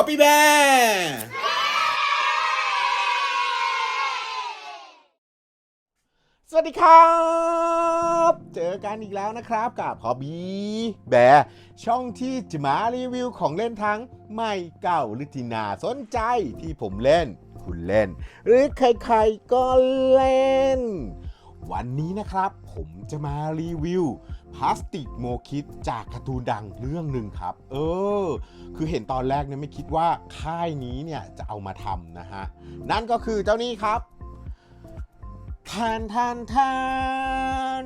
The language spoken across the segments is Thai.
Copy Bear สวัสดีครับ เจอกันอีกแล้วนะครับกับ Hobby Bear ช่องที่จะมารีวิวของเล่นทั้งใหม่เก่าหรือที่น่าสนใจที่ผมเล่น คุณเล่น หรือใครๆก็เล่น วันนี้นะครับผมจะมารีวิว พลาสติกโมคิดจากการ์ตูนดังเรื่องหนึ่งครับ เออ คือเห็นตอนแรกเนี่ยไม่คิดว่าค่ายนี้เนี่ยจะเอามาทำนะฮะ นั่นก็คือเจ้านี้ครับทานทานทาน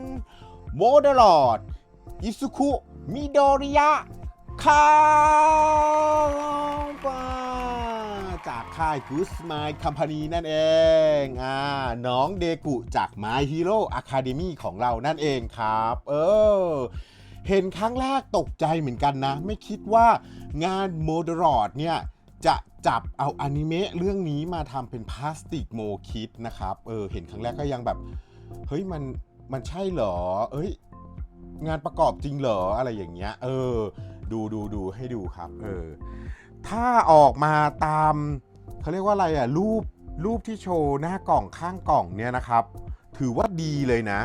โมเดลอดอิซุคุมิโดริยะคาปา จากค่าย Good Smile Company นั่นเองอ่าน้องเดกุจาก My Hero Academy ของเรานั่นเองครับ เออ เห็นครั้งแรกตกใจเหมือนกันนะ ไม่คิดว่างานโมเดลอดเนี่ย จะจับเอาอนิเมะเรื่องนี้มาทำเป็นพลาสติกโมคิดนะครับ เออ เห็นครั้งแรกก็ยังแบบ เฮ้ย มัน มันใช่เหรอ เอ้ย งานประกอบจริงเหรอ อะไรอย่างเงี้ย เออ ดูดูดูให้ดูครับ เออ ถ้าออกมาตามเขาเรียกว่าอะไรอะรูปรูปที่โชว์หน้ากล่องข้างกล่องเนี่ยนะครับ ถือว่าดีเลยนะ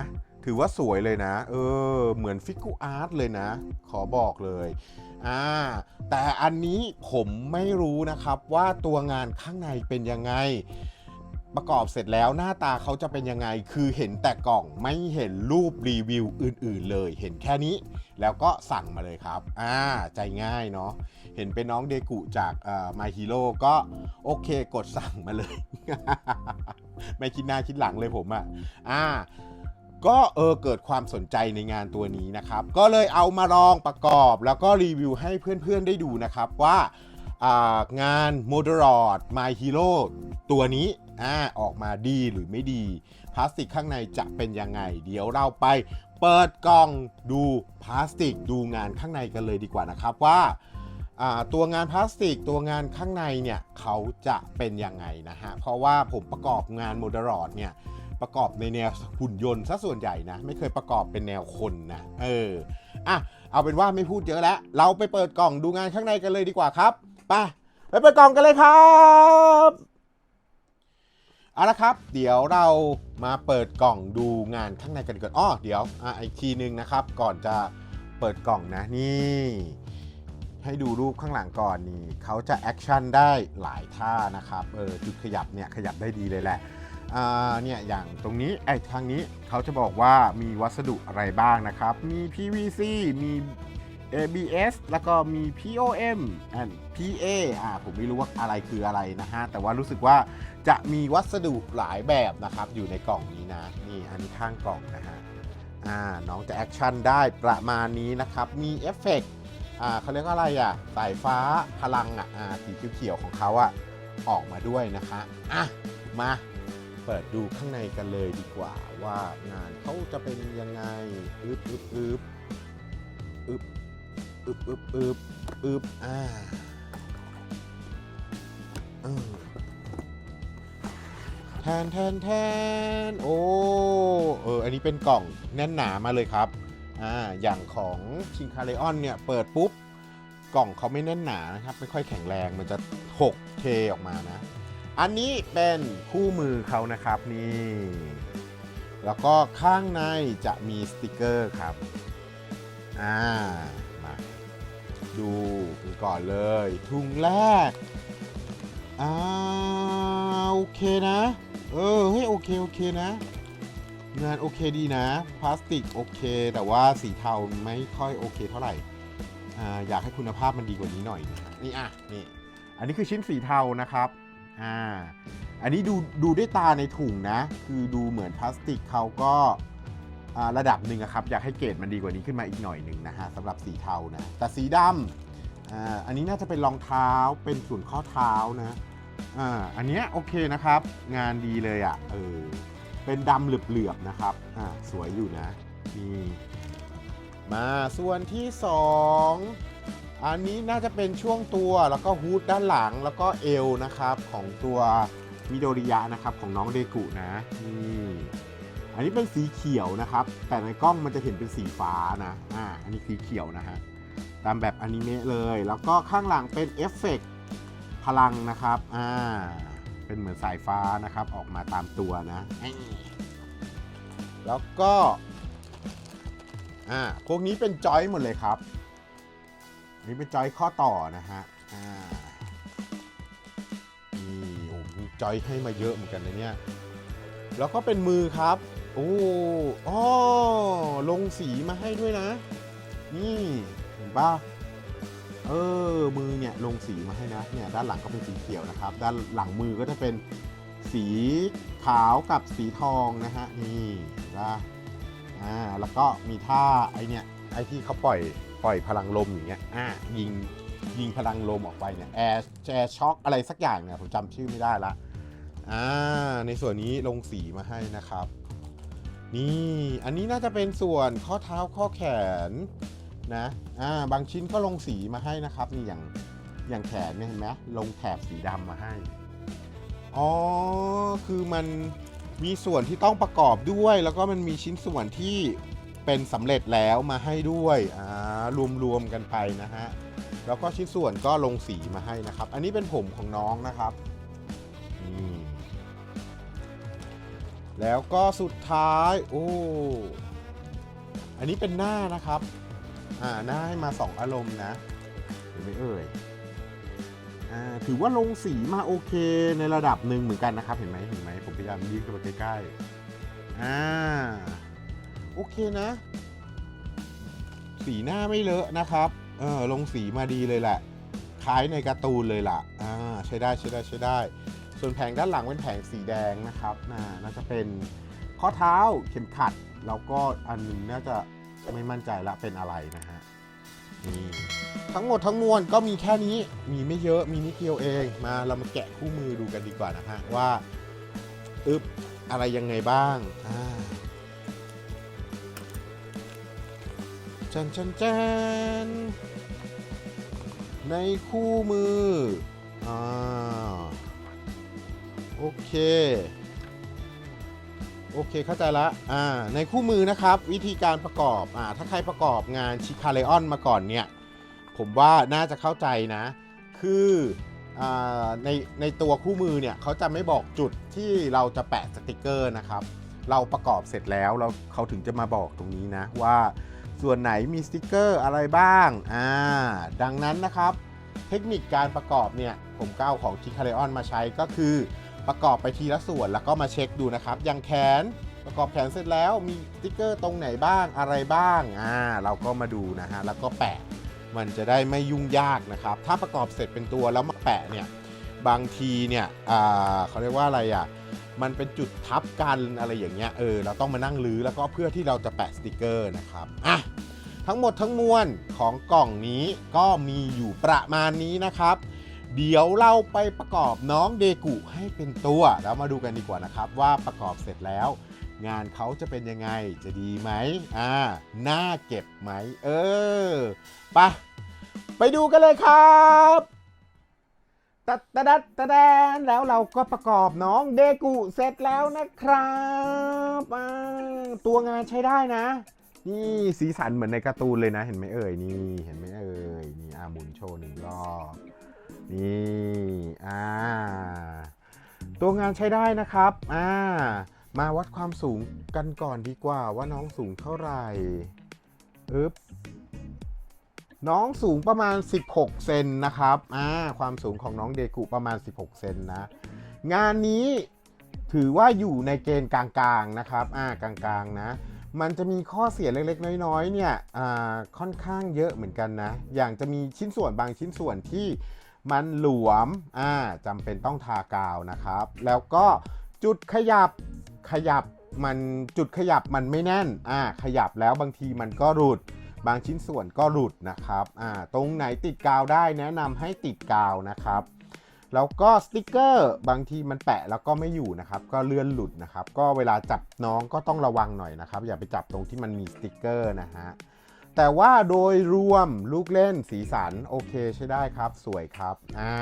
ถือว่าสวยเลยนะ เออ เหมือนฟิกกูอาร์ตเลยนะ ขอบอกเลยอ่าแต่อันนี้ผมไม่รู้นะครับว่าตัวงานข้างในเป็นยังไง ประกอบเสร็จแล้วหน้าตาเขาจะเป็นยังไง คือเห็นแต่กล่องไม่เห็นรูปรีวิวอื่น ๆ เลย เห็นแค่นี้ แล้วก็สั่งมาเลยครับ อ่า ใจง่ายเนาะ เห็นเป็นน้องเดกุจากเอ่อ My Hero ก็โอเคกดสั่งมาเลย ไม่คิดหน้าคิดหลังเลยผมอะ่ะอ่าก็เออเกิดความสนใจในงานตัวนี้นะครับ ก็เลยเอามาลองประกอบแล้วก็รีวิวให้เพื่อนๆได้ดูนะครับว่า งาน m o d e r o d My Hero ตัวนี้อ่าออกมาดีหรือไม่ดี พลาสติกข้างในจะเป็นยังไง เดี๋ยวเราไปเปิดกล่องดูพลาสติกดูงานข้างในกันเลยดีกว่านะครับว่าตัวงานพลาสติกตัวงานข้างในเนี่ยเขาจะเป็นยังไงนะฮะ เพราะว่าผมประกอบงาน m o d e r o d เนี่ยประกอบในแนวหุ่นยนต์ซะส่วนใหญ่นะ ไม่เคยประกอบเป็นแนวคนนะเอออะเอาเป็นว่าไม่พูดเยอะแล้ว เราไปเปิดกล่องดูงานข้างในกันเลยดีกว่าครับ ไปไปเปิดกล่องกันเลยครับเอาละครับ เดี๋ยวเรามาเปิดกล่องดูงานข้างในกันก่อนอ้อเดี๋ยวอะอีกทีนึงนะครับ ก่อนจะเปิดกล่องนะนี่ ให้ดูรูปข้างหลังก่อนนี่เขาจะแอคชั่นได้หลายท่านะครับเออจุดขยับเนี่ยขยับได้ดีเลยแหละอ่าเนี่ยอย่างตรงนี้ไอ้ทางนี้เขาจะบอกว่ามีวัสดุอะไรบ้างนะครับ มี PVC มี ABS แล้วก็มี POM and PA อ่าผมไม่รู้ว่าอะไรคืออะไรนะฮะ แต่ว่ารู้สึกว่าจะมีวัสดุหลายแบบนะครับ อยู่ในกล่องนี้นะ นี่อันนี้ข้างกล่องนะฮะ อ่า น้องจะแอคชั่นได้ประมาณนี้นะครับ มีเอฟเฟกต์อ่าเขาเรียกว่าอะไรอะ สายฟ้าพลังอะ อ่า สีเขียวๆของเขาอะ ออกมาด้วยนะคะ อะ มาเปิดดูข้างในกันเลยดีกว่าว่างานเขาจะเป็นยังไงอึบอึบอึบอึบอึบอึบอึบอึบอ่า ทนแทนแทนโอ้เอออันนี้เป็นกล่องแน่นหนามาเลยครับอ่าอย่างของชิงคาเลออนเนี่ยเปิดปุ๊บกล่องเขาไม่แน่นหนานะครับไม่ค่อยแข็งแรงมันจะหกเทออกมานะ อันนี้เป็นคู่มือเขานะครับนี่แล้วก็ข้างในจะมีสติกเกอร์ครับอ่ามาดูกันก่อนเลย ถุงแรกอ่าโอเคนะ เออเฮ้ยโอเคโอเคนะ งานโอเคดีนะ พลาสติกโอเค แต่ว่าสีเทาไม่ค่อยโอเคเท่าไหร่อ่าอยากให้คุณภาพมันดีกว่านี้หน่อย นี่อะนี่อันนี้คือชิ้นสีเทานะครับอ่าอันนี้ดูดูด้วยตาในถุงนะ คือดูเหมือนพลาสติกเขาก็าระดับหนึ่งครับ อยากให้เกรดมันดีกว่านี้ขึ้นมาอีกหน่อยหนึ่งนะฮะสำหรับสีเทานะแต่สีดำอ่าอันนี้น่าจะเป็นรองเท้าเป็นส่วนข้อเท้านะ อ่าอันเนี้ยโอเคนะครับ งานดีเลยอะ่ะเออเป็นดำเหลือบๆนะครับอ่าสวยอยู่นะนี่มาส่วนที่สองอันนี้น่าจะเป็นช่วงตัวแล้วก็ฮูดด้านหลังแล้วก็เอวนะครับของตัวมิโดริยะนะครับของน้องเดกุนะนี่อันนี้เป็นสีเขียวนะครับ แต่ในกล้องมันจะเห็นเป็นสีฟ้านะอ่าอันนี้สีเขียวนะฮะตามแบบอนิเมะเลย แล้วก็ข้างหลังเป็นเอฟเฟกต์ พลังนะครับอ่าเป็นเหมือนสายฟ้านะครับออกมาตามตัวนะแล้วก็อ่าพวกนี้เป็นจอยหมดเลยครับนี่เป็นจอยข้อต่อนะฮะอ่านี่โอ้มีจอยให้มาเยอะเหมือนกันนะเนี่ยแล้วก็เป็นมือครับโอ้อ้อลงสีมาให้ด้วยนะ นี่เห็นปะ เออมือเนี่ยลงสีมาให้นะเนี่ยด้านหลังก็เป็นสีเขียวนะครับ ด้านหลังมือก็จะเป็นสีขาวกับสีทองนะฮะนี่นะอ่าแล้วก็มีท่าไอเนี่ยไอที่เขาปล่อยปล่อยพลังลมอย่างเงี้ยอ่ายิงยิงพลังลมออกไปเนี่ยแอร์แอร์ช็อคอะไรสักอย่างเนี่ยผมจำชื่อไม่ได้ละอ่าในส่วนนี้ลงสีมาให้นะครับ นี่อันนี้น่าจะเป็นส่วนข้อเท้าข้อแขน นะอ่าบางชิ้นก็ลงสีมาให้นะครับนี่อย่างอย่างแขนเนี่ยเห็นไหมลงแถบสีดำมาให้ อ๋อ คือมันมีส่วนที่ต้องประกอบด้วย แล้วก็มันมีชิ้นส่วนที่เป็นสำเร็จแล้วมาให้ด้วยอ่ารวมๆกันไปนะฮะ แล้วก็ชิ้นส่วนก็ลงสีมาให้นะครับ อันนี้เป็นผมของน้องนะครับ แล้วก็สุดท้าย โอ้ อันนี้เป็นหน้านะครับ อ่าหน้าให้มาสองอารมณ์นะเห็นไหมเอ่ยอ่าถือว่าลงสีมาโอเคในระดับหนึ่งเหมือนกันนะครับ เห็นไหมเห็นไหมผมพยายามยืดเข้าไปใกล้ๆอ่าโอเคนะ สีหน้าไม่เลอะนะครับเออลงสีมาดีเลยแหละคล้ายในการ์ตูนเลยล่ะอ่าใช้ได้ใช้ได้ใช้ได้ ส่วนแผงด้านหลังเป็นแผงสีแดงนะครับน่าน่าจะเป็นข้อเท้าเข็มขัด แล้วก็อันหนึงน่าจะ ไม่มั่นใจละเป็นอะไรนะฮะนี่ทั้งหมดทั้งมวลก็มีแค่นี้มีไม่เยอะมีนิดเดียวเองมาเรามาแกะคู่มือดูกันดีกว่านะฮะว่าอึบอะไรยังไงบ้างอ่าจันจันจันในคู่มืออ่าโอเค โอเคเข้าใจละอ่าในคู่มือนะครับ วิธีการประกอบอ่าถ้าใครประกอบงานชิคาเลออนมาก่อนเนี่ย ผมว่าน่าจะเข้าใจนะ คืออ่าในในตัวคู่มือเนี่ยเขาจะไม่บอกจุดที่เราจะแปะสติกเกอร์นะครับ เราประกอบเสร็จแล้วเราเขาถึงจะมาบอกตรงนี้นะว่าส่วนไหนมีสติกเกอร์อะไรบ้างอ่าดังนั้นนะครับ เทคนิคการประกอบเนี่ยผมก้าวของชิคาเลออนมาใช้ก็คือ ประกอบไปทีละส่วนแล้วก็มาเช็คดูนะครับ อย่างแขนประกอบแขนเสร็จแล้วมีสติ๊กเกอร์ตรงไหนบ้างอะไรบ้างอ่าเราก็มาดูนะฮะแล้วก็แปะมันจะได้ไม่ยุ่งยากนะครับ ถ้าประกอบเสร็จเป็นตัวแล้วมาแปะเนี่ยบางทีเนี่ยอ่าเขาเรียกว่าอะไรอะมันเป็นจุดทับกันอะไรอย่างเงี้ยเออเราต้องมานั่งรื้อแล้วก็เพื่อที่เราจะแปะสติกเกอร์นะครับอะทั้งหมดทั้งมวลของกล่องนี้ก็มีอยู่ประมาณนี้นะครับ เดี๋ยวเราไปประกอบน้องเดกุให้เป็นตัวแล้วมาดูกันดีกว่านะครับ ว่าประกอบเสร็จแล้ว งานเขาจะเป็นยังไงจะดีไหมอ่าน่าเก็บไหม เออไปไปดูกันเลยครับตะตะดัดตะแดนแล้วเราก็ประกอบน้องเดกุเสร็จแล้วนะครับตัวงานใช้ได้นะ นี่สีสันเหมือนในการ์ตูนเลยนะ เห็นไหมเอ่ยนี่ เห็นไหมเอ่ยนี่อาหมุนโชว์หนึ่งรอบ นี่อ่าตัวงานใช้ได้นะครับอ่ามาวัดความสูงกันก่อนดีกว่าว่าน้องสูงเท่าไหร่อึ๊บน้องสูงประมาณ 16 เซนนะครับอ่าความสูงของน้องเดกุประมาณ 16 เซนนะ งานนี้ถือว่าอยู่ในเกณฑ์กลางๆนะครับอ่ากลางๆนะ มันจะมีข้อเสียเล็กๆ น้อยๆเนี่ยอ่าค่อนข้างเยอะเหมือนกันนะ อย่างจะมีชิ้นส่วนบางชิ้นส่วนที่ มันหลวมอ่าจำเป็นต้องทากาวนะครับ แล้วก็จุดขยับขยับมันจุดขยับมันไม่แน่นอ่าขยับแล้วบางทีมันก็หลุด บางชิ้นส่วนก็หลุดนะครับอ่าตรงไหนติดกาวได้แนะนำให้ติดกาวนะครับ แล้วก็สติกเกอร์บางทีมันแปะแล้วก็ไม่อยู่นะครับ ก็เลื่อนหลุดนะครับ ก็เวลาจับน้องก็ต้องระวังหน่อยนะครับ อย่าไปจับตรงที่มันมีสติกเกอร์นะฮะ แต่ว่าโดยรวมลูกเล่นสีสันโอเคใช้ได้ครับ สวยครับอ่า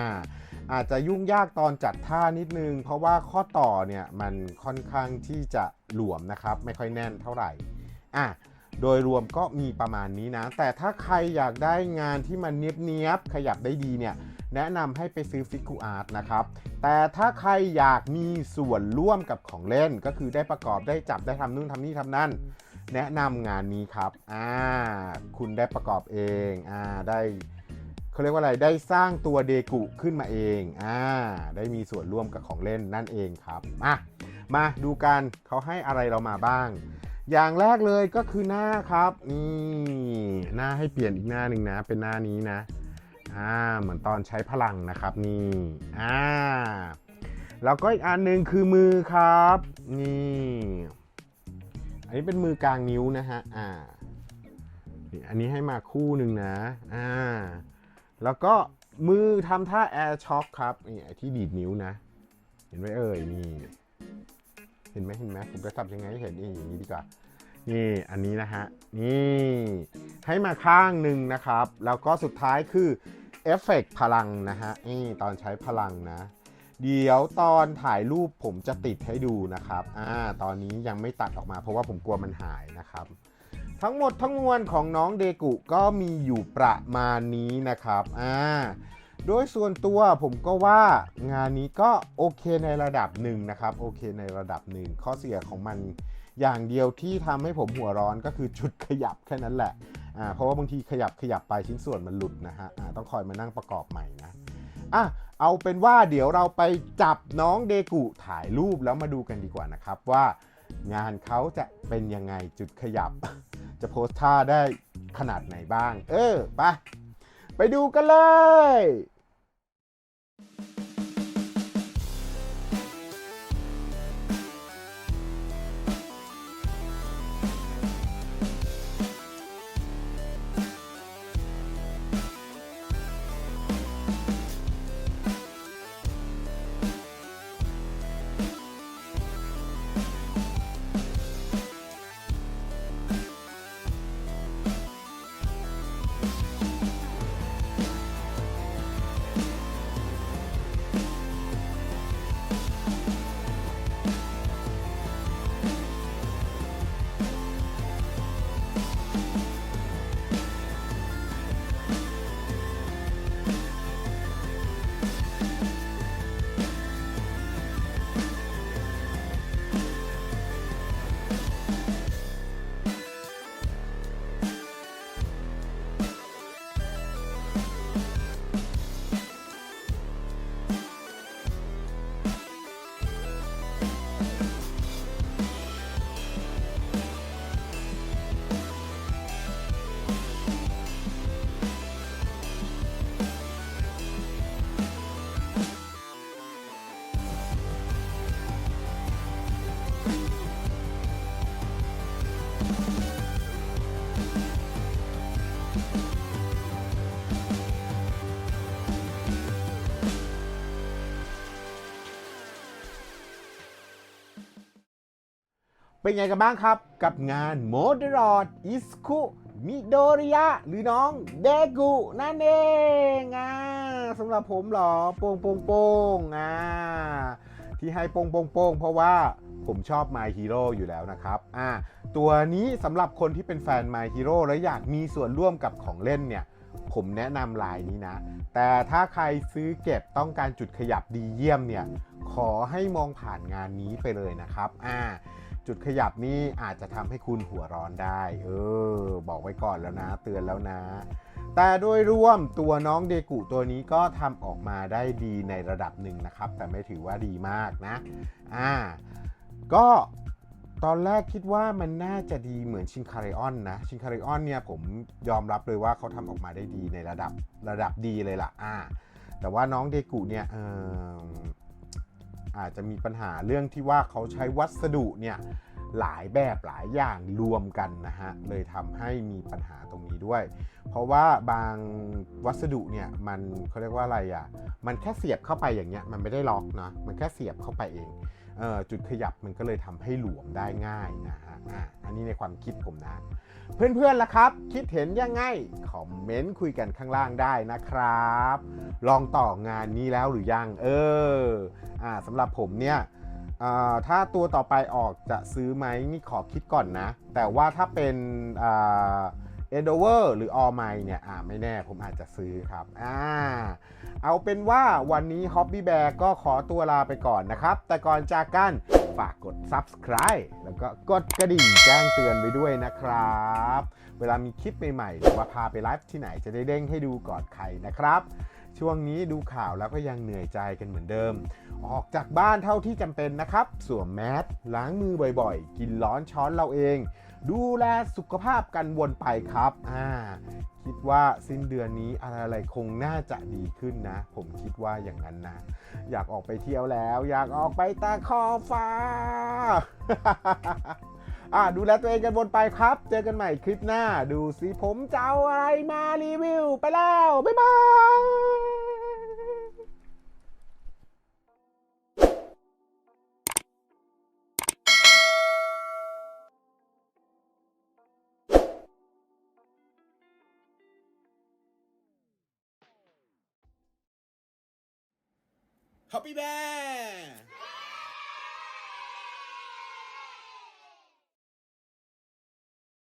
อาจจะยุ่งยากตอนจัดท่านิดนึง เพราะว่าข้อต่อเนี่ยมันค่อนข้างที่จะหลวมนะครับ ไม่ค่อยแน่นเท่าไหร่อะโดยรวมก็มีประมาณนี้นะ แต่ถ้าใครอยากได้งานที่มันเนียบๆขยับได้ดีเนี่ยแนะนำให้ไปซื้อฟิกูอาร์ตนะครับ แต่ถ้าใครอยากมีส่วนร่วมกับของเล่นก็คือได้ประกอบได้จับได้ทำนู่นทำนี่ทำนั่น แนะนำงานนี้ครับอ่าคุณได้ประกอบเองอ่าได้เขาเรียกว่าอะไรได้สร้างตัวเดกุขึ้นมาเองอ่าได้มีส่วนร่วมกับของเล่นนั่นเองครับมามาดูกันเขาให้อะไรเรามาบ้าง อย่างแรกเลยก็คือหน้าครับนี่หน้าให้เปลี่ยนอีกหน้าหนึ่งนะ เป็นหน้านี้นะอ่าเหมือนตอนใช้พลังนะครับนี่อ่าแล้วก็อีกอันหนึ่งคือมือครับ นี่ อันนี้เป็นมือกลางนิ้วนะฮะ อ่านี่อันนี้ให้มาคู่หนึ่งนะ อ่า แล้วก็มือทำท่าแอร์ช็อคครับ นี่ไอที่ดีดนิ้วนะ เห็นไหมเอ่ย นี่ เห็นไหมเห็นไหมผมจะทำยังไงให้เห็นนี่อย่างนี้ดีกว่า นี่ อันนี้นะฮะ นี่ ให้มาข้างหนึ่งนะครับ แล้วก็สุดท้ายคือเอฟเฟกต์พลังนะฮะ นี่ตอนใช้พลังนะ เดี๋ยวตอนถ่ายรูปผมจะติดให้ดูนะครับ อ่า ตอนนี้ยังไม่ตัดออกมาเพราะว่าผมกลัวมันหายนะครับ ทั้งหมดทั้งมวลของน้องเดกุก็มีอยู่ประมาณนี้นะครับ อ่า โดยส่วนตัวผมก็ว่างานนี้ก็โอเคในระดับหนึ่งนะครับ โอเคในระดับหนึ่ง ข้อเสียของมันอย่างเดียวที่ทำให้ผมหัวร้อนก็คือจุดขยับแค่นั้นแหละ อ่า เพราะว่าบางทีขยับขยับไปชิ้นส่วนมันหลุดนะฮะ อ่า ต้องคอยมานั่งประกอบใหม่นะ อะเอาเป็นว่าเดี๋ยวเราไปจับน้องเดกุถ่ายรูปแล้วมาดูกันดีกว่านะครับว่างานเขาจะเป็นยังไงจุดขยับ จะโพสท่าได้ขนาดไหนบ้าง เออไปไปดูกันเลย เป็นไงกันบ้างครับกับงาน m o d e r o d i s k u m i d o r i y a หรือน้องเดกุนั่นเองอ่าสำหรับผมหรอโป้งโป้งโปงอ่าที่ให้โป้งโปงโปงเพราะว่า ผมชอบ My Hero อยู่แล้วนะครับอ่าตัวนี้สำหรับคนที่เป็นแฟน My Hero แล้วอยากมีส่วนร่วมกับของเล่นเนี่ยผมแนะนำลายนี้นะ แต่ถ้าใครซื้อเก็บต้องการจุดขยับดีเยี่ยมเนี่ย ขอให้มองผ่านงานนี้ไปเลยนะครับ อ่า จุดขยับนี้อาจจะทำให้คุณหัวร้อนได้ เออ บอกไว้ก่อนแล้วนะ เตือนแล้วนะ แต่โดยรวมตัวน้องเดกุตัวนี้ก็ทำออกมาได้ดีในระดับหนึ่งนะครับ แต่ไม่ถือว่าดีมากนะ อ่า ก็ตอนแรกคิดว่ามันน่าจะดีเหมือนชินคาริออนนะชินคาริออนเนี่ยผมยอมรับเลยว่าเขาทำออกมาได้ดีในระดับระดับดีเลยล่ะอ่าแต่ว่าน้องเดกุเนี่ยอออาจจะมีปัญหาเรื่องที่ว่าเขาใช้วัสดุเนี่ยหลายแบบหลายอย่างรวมกันนะฮะเลยทำให้มีปัญหาตรงนี้ด้วย เพราะว่าบางวัสดุเนี่ยมันเขาเรียกว่าอะไรอะมันแค่เสียบเข้าไปอย่างเงี้ยมันไม่ได้ล็อกนะมันแค่เสียบเข้าไปเอง จุดขยับมันก็เลยทำให้หลวมได้ง่ายนะฮะอันนี้ในความคิดผมนะ เพื่อนๆล่ะครับ คิดเห็นยังไงคอมเมนต์คุยกันข้างล่างได้นะครับ ลองต่องานนี้แล้วหรือยัง เอออ่าสำหรับผมเนี่ยอ่าถ้าตัวต่อไปออกจะซื้อไหมนี่ขอคิดก่อนนะ แต่ว่าถ้าเป็นอ่า Endover หรือ All My เนี่ยอ่าไม่แน่ผมอาจจะซื้อครับอ่าเอาเป็นว่าวันนี้ Hobby Bear ก็ขอตัวลาไปก่อนนะครับ แต่ก่อนจากกันฝากกด Subscribe แล้วก็กดกระดิ่งแจ้งเตือนไว้ด้วยนะครับ เวลามีคลิปใหม่ๆ หรือว่าพาไปไลฟ์ที่ไหนจะได้เด้งให้ดูก่อนใครนะครับ ช่วงนี้ดูข่าวแล้วก็ยังเหนื่อยใจกันเหมือนเดิม ออกจากบ้านเท่าที่จำเป็นนะครับ สวมแมสล้างมือบ่อยๆ กินร้อนช้อนเราเอง ดูแลสุขภาพกันวนไปครับอ่าคิดว่าสิ้นเดือนนี้อะไรๆคงน่าจะดีขึ้นนะ ผมคิดว่าอย่างนั้นนะ อยากออกไปเที่ยวแล้ว อยากออกไปตาคอฟ้าอ่าดูแลตัวเองกันวนไปครับ เจอกันใหม่คลิปหน้า ดูสิผมจะเอาอะไรมารีวิว ไปแล้ว บ๊ายบาย ¡Happy Bear!